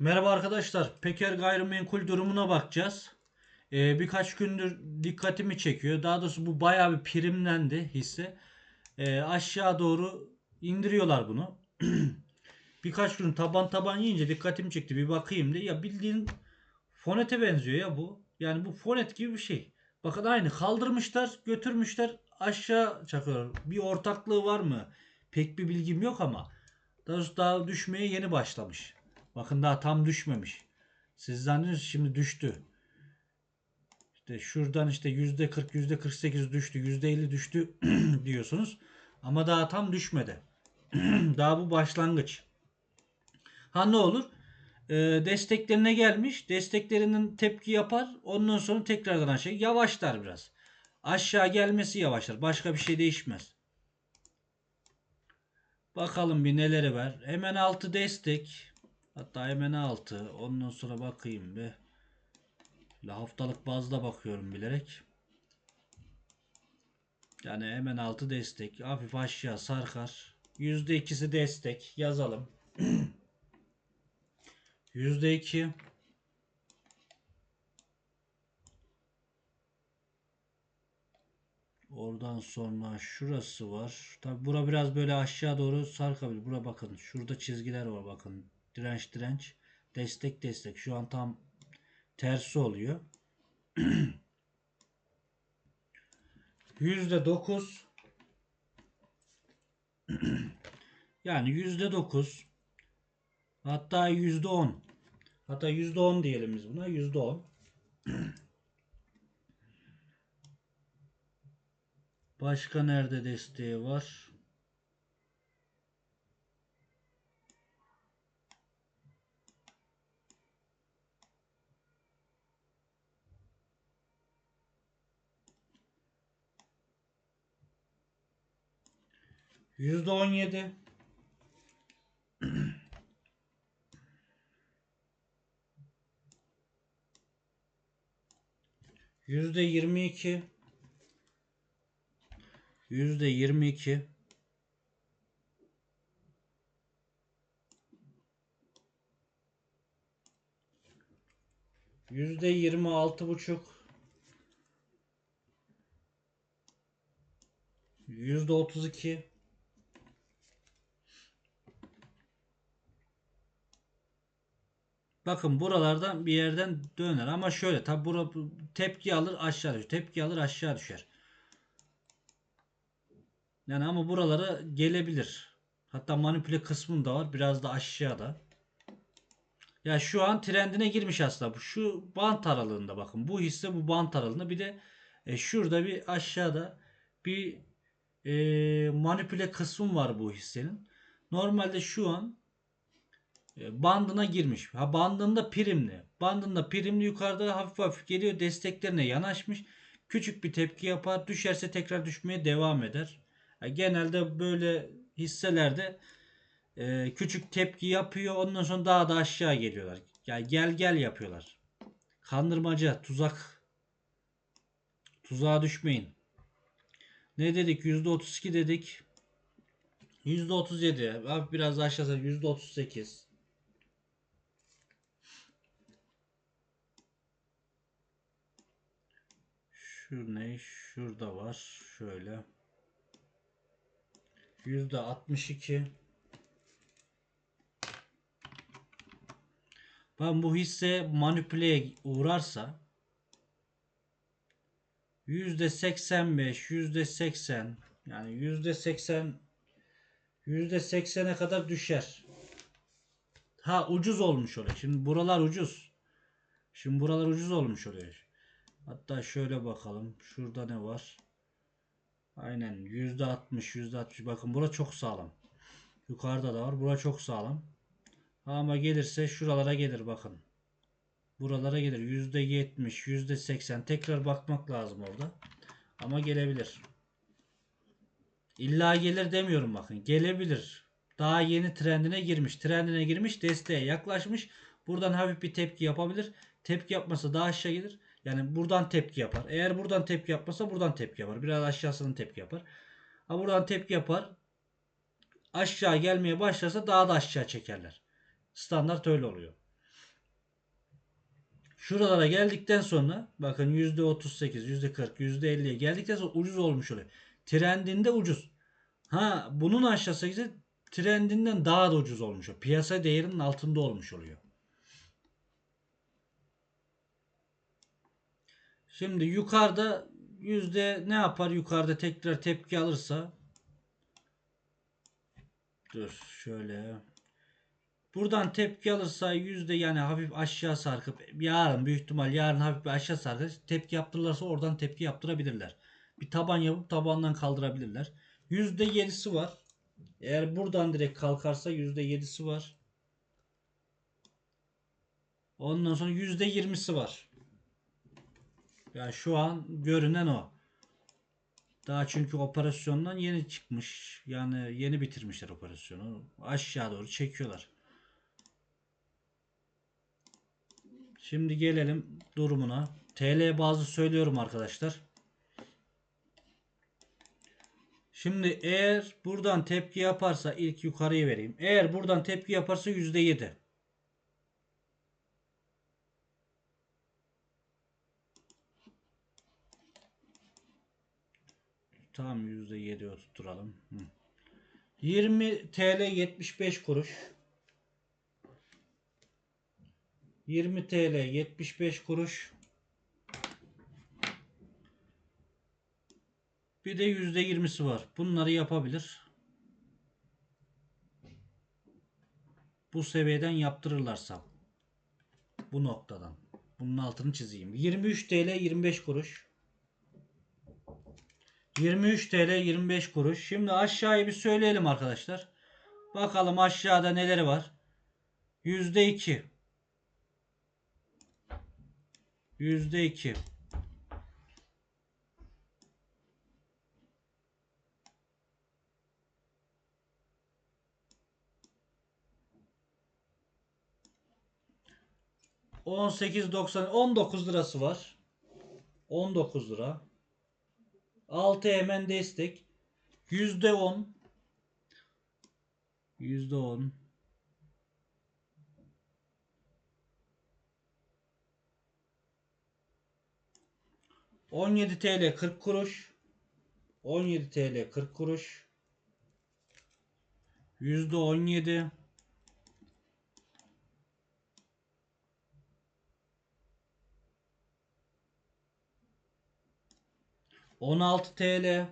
Merhaba arkadaşlar. Peker gayrimenkul durumuna bakacağız. Ee, birkaç gündür dikkatimi çekiyor. Daha doğrusu bu bayağı bir primlendi hisse. Ee, aşağı doğru indiriyorlar bunu. birkaç gün taban taban yiyince dikkatimi çekti. Bir bakayım diye. Ya bildiğin fonete benziyor ya bu. Yani bu fonet gibi bir şey. Bakın aynı kaldırmışlar, götürmüşler, aşağı çakıyorlar. Bir ortaklığı var mı? Pek bir bilgim yok ama. Daha doğrusu daha düşmeye yeni başlamış. Bakın daha tam düşmemiş. Siz zannediyorsunuz şimdi düştü. İşte şuradan işte yüzde 40 yüzde 48 düştü yüzde 50 düştü diyorsunuz. Ama daha tam düşmedi. daha bu başlangıç. Ha ne olur? Ee, desteklerine gelmiş. Desteklerinin tepki yapar. Ondan sonra tekrardan aşağı yavaşlar biraz. Aşağı gelmesi yavaşlar. Başka bir şey değişmez. Bakalım bir neleri var. Hemen altı destek. Hatta hemen altı. Ondan sonra bakayım bir. Şöyle haftalık bazda bakıyorum bilerek. Yani hemen altı destek. Hafif aşağı sarkar. Yüzde ikisi destek. Yazalım. Yüzde iki. Oradan sonra şurası var. Tabi bura biraz böyle aşağı doğru sarkabilir. Bura bakın. Şurada çizgiler var bakın. Direnç direnç. Destek destek. Şu an tam tersi oluyor. Yüzde dokuz. Yani yüzde dokuz. Hatta yüzde on. Hatta yüzde on diyelim biz buna. Yüzde on. Başka nerede desteği var? Yüzde on yedi. Yüzde yirmi iki. Yüzde yirmi iki. Yüzde yirmi altı buçuk. Yüzde otuz iki. Bakın buralardan bir yerden döner ama şöyle tabi bura tepki alır aşağı düşer. Tepki alır aşağı düşer. Yani ama buralara gelebilir. Hatta manipüle kısmında var. Biraz da aşağıda. Ya şu an trendine girmiş aslında. Şu bant aralığında bakın. Bu hisse bu bant aralığında. Bir de e, şurada bir aşağıda bir e, manipüle kısmım var bu hissenin. Normalde şu an bandına girmiş. Ha bandında primli. Bandında primli yukarıda hafif hafif geliyor. Desteklerine yanaşmış. Küçük bir tepki yapar. Düşerse tekrar düşmeye devam eder. Genelde böyle hisselerde e, küçük tepki yapıyor. Ondan sonra daha da aşağı geliyorlar. Yani gel gel yapıyorlar. Kandırmaca, tuzak. Tuzağa düşmeyin. Ne dedik? %32 dedik. %37. Abi biraz aşağıda %38. Şu ne? Şurada var. Şöyle. Yüzde 62. Ben bu hisse manipüleye uğrarsa yüzde 85, yüzde 80 yani yüzde 80 yüzde 80'e kadar düşer. Ha ucuz olmuş oluyor. Şimdi buralar ucuz. Şimdi buralar ucuz olmuş oluyor. Hatta şöyle bakalım. Şurada ne var? Aynen %60 %60 bakın bura çok sağlam. Yukarıda da var. Bura çok sağlam. Ama gelirse şuralara gelir bakın. Buralara gelir. %70 %80 tekrar bakmak lazım orada. Ama gelebilir. İlla gelir demiyorum bakın. Gelebilir. Daha yeni trendine girmiş. Trendine girmiş. Desteğe yaklaşmış. Buradan hafif bir tepki yapabilir. Tepki yapmasa daha aşağı gelir. Yani buradan tepki yapar. Eğer buradan tepki yapmasa buradan tepki yapar. Biraz aşağısının tepki yapar. Ha buradan tepki yapar. Aşağı gelmeye başlarsa daha da aşağı çekerler. Standart öyle oluyor. Şuralara geldikten sonra bakın %38, %40, %50'ye geldikten sonra ucuz olmuş oluyor. Trendinde ucuz. Ha bunun aşağısı ise trendinden daha da ucuz olmuş oluyor. Piyasa değerinin altında olmuş oluyor. Şimdi yukarıda yüzde ne yapar yukarıda tekrar tepki alırsa dur şöyle buradan tepki alırsa yüzde yani hafif aşağı sarkıp yarın büyük ihtimal yarın hafif bir aşağı sarkıp tepki yaptırırlarsa oradan tepki yaptırabilirler. Bir taban yapıp tabandan kaldırabilirler. Yüzde yedisi var. Eğer buradan direkt kalkarsa yüzde yedisi var. Ondan sonra yüzde yirmisi var. Yani şu an görünen o. Daha çünkü operasyondan yeni çıkmış. Yani yeni bitirmişler operasyonu. Aşağı doğru çekiyorlar. Şimdi gelelim durumuna. TL bazı söylüyorum arkadaşlar. Şimdi eğer buradan tepki yaparsa ilk yukarıyı vereyim. Eğer buradan tepki yaparsa %7. Tam %7 oturtturalım. Hı. 20 TL 75 kuruş. 20 TL 75 kuruş. Bir de %20'si var. Bunları yapabilir. Bu seviyeden yaptırırlarsa. Bu noktadan. Bunun altını çizeyim. 23 TL 25 kuruş. 23 TL 25 kuruş. Şimdi aşağıyı bir söyleyelim arkadaşlar. Bakalım aşağıda neleri var. %2. %2. On sekiz doksan on dokuz lirası var. On dokuz lira. 6 hemen destek. Yüzde on. Yüzde on. On yedi TL 40 kuruş. 17 TL 40 kuruş. Yüzde on yedi. On altı TL.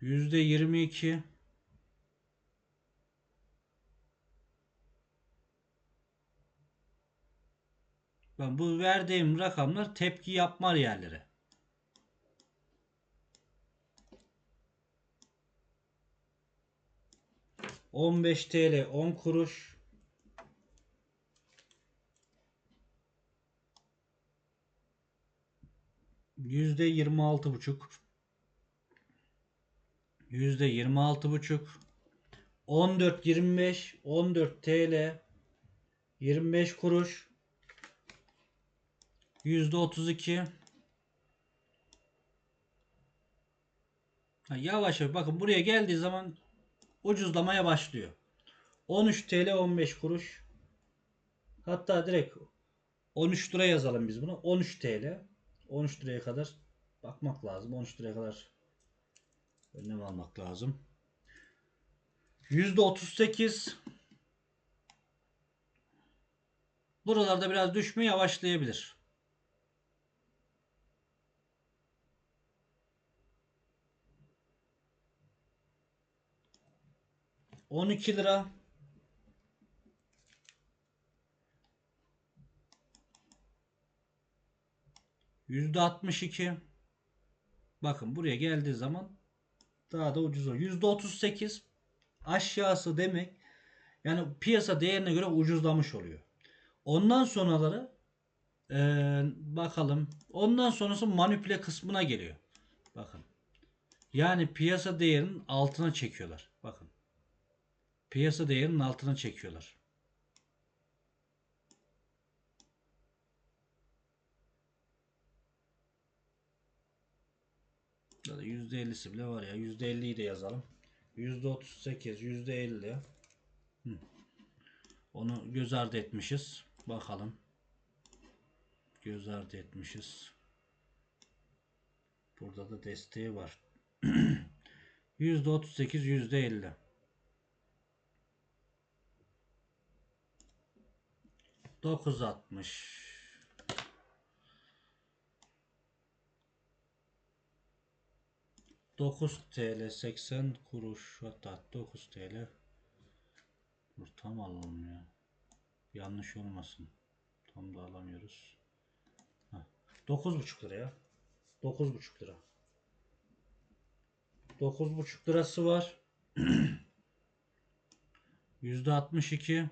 Yüzde yirmi iki. Ben bu verdiğim rakamlar tepki yapma yerleri. On beş TL on kuruş. Yüzde yirmi altı buçuk. Yüzde yirmi altı buçuk. On dört yirmi beş. On dört TL. Yirmi beş kuruş. Yüzde otuz iki. Yavaş yavaş bakın buraya geldiği zaman ucuzlamaya başlıyor. 13 TL 15 kuruş. Hatta direkt 13 lira yazalım biz bunu. 13 TL. 13 liraya kadar bakmak lazım. 13 liraya kadar önlem almak lazım. %38 Buralarda biraz düşme yavaşlayabilir. On iki lira. Yüzde altmış iki. Bakın buraya geldiği zaman daha da ucuz oluyor. Yüzde otuz sekiz aşağısı demek yani piyasa değerine göre ucuzlamış oluyor. Ondan sonraları ee, bakalım. Ondan sonrası manipüle kısmına geliyor. Bakın. Yani piyasa değerinin altına çekiyorlar. Bakın. Piyasa değerinin altına çekiyorlar. Burada %50'si bile var ya. %50'yi de yazalım. %38, %50. Hı. Onu göz ardı etmişiz. Bakalım. Göz ardı etmişiz. Burada da desteği var. %38 %50. Dokuz altmış. Dokuz TL 80 kuruş hatta 9 TL. Dur tam alalım ya. Yanlış olmasın. Tam da alamıyoruz. Heh. 9,5 lira ya. 9,5 lira. 9,5 lirası var. %62.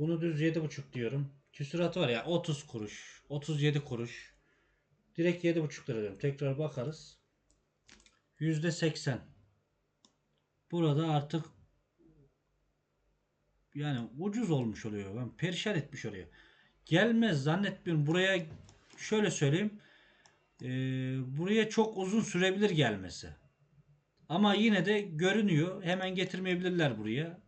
Bunu düz 7,5 diyorum. Küsuratı var ya 30 kuruş, 37 kuruş. Direkt 7,5 lira diyorum. Tekrar bakarız. %80. Burada artık yani ucuz olmuş oluyor. Ben perişan etmiş oluyor. Gelmez zannetmiyorum. Buraya şöyle söyleyeyim. Ee, buraya çok uzun sürebilir gelmesi. Ama yine de görünüyor. Hemen getirmeyebilirler buraya.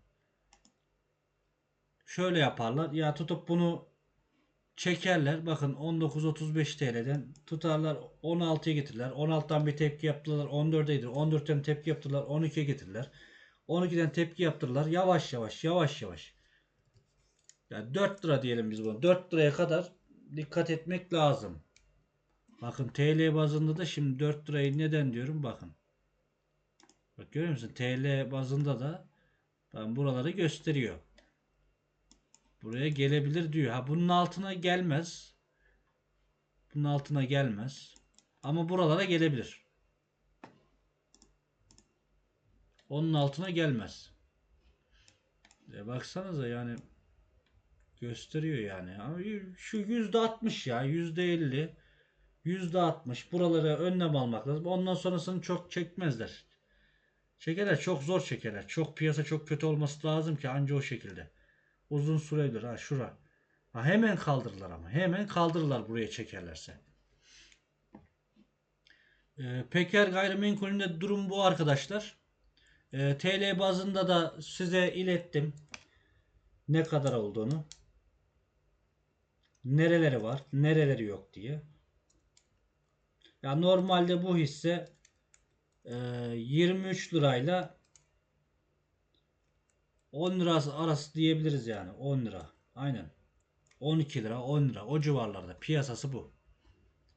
Şöyle yaparlar. Ya tutup bunu çekerler. Bakın 19.35 TL'den tutarlar 16'ya getirirler. 16'dan bir tepki yaptılar. 14'eydi. 14'ten tepki yaptılar. 12'ye getirirler. 12'den tepki yaptırırlar. Yavaş yavaş yavaş yavaş. Ya 4 lira diyelim biz buna. 4 liraya kadar dikkat etmek lazım. Bakın TL bazında da şimdi 4 lirayı neden diyorum bakın. Bak görüyor musun? TL bazında da ben buraları gösteriyor. Buraya gelebilir diyor. Ha bunun altına gelmez. Bunun altına gelmez. Ama buralara gelebilir. Onun altına gelmez. E baksanıza yani gösteriyor yani. Ama şu yüzde altmış ya yüzde elli yüzde altmış buralara önlem almak lazım. Ondan sonrasını çok çekmezler. Çekerler çok zor çekerler. Çok piyasa çok kötü olması lazım ki anca o şekilde. Uzun süredir ha şura. Ha, hemen kaldırırlar ama. Hemen kaldırırlar buraya çekerlerse. Ee, Peker gayrimenkulünde durum bu arkadaşlar. Ee, TL bazında da size ilettim. Ne kadar olduğunu. Nereleri var, nereleri yok diye. Ya normalde bu hisse e, 23 lirayla 10 lirası arası diyebiliriz yani. 10 lira. Aynen. 12 lira, 10 lira. O civarlarda. Piyasası bu.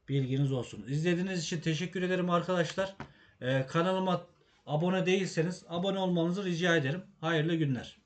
Bilginiz olsun. İzlediğiniz için teşekkür ederim arkadaşlar. Ee, kanalıma abone değilseniz abone olmanızı rica ederim. Hayırlı günler.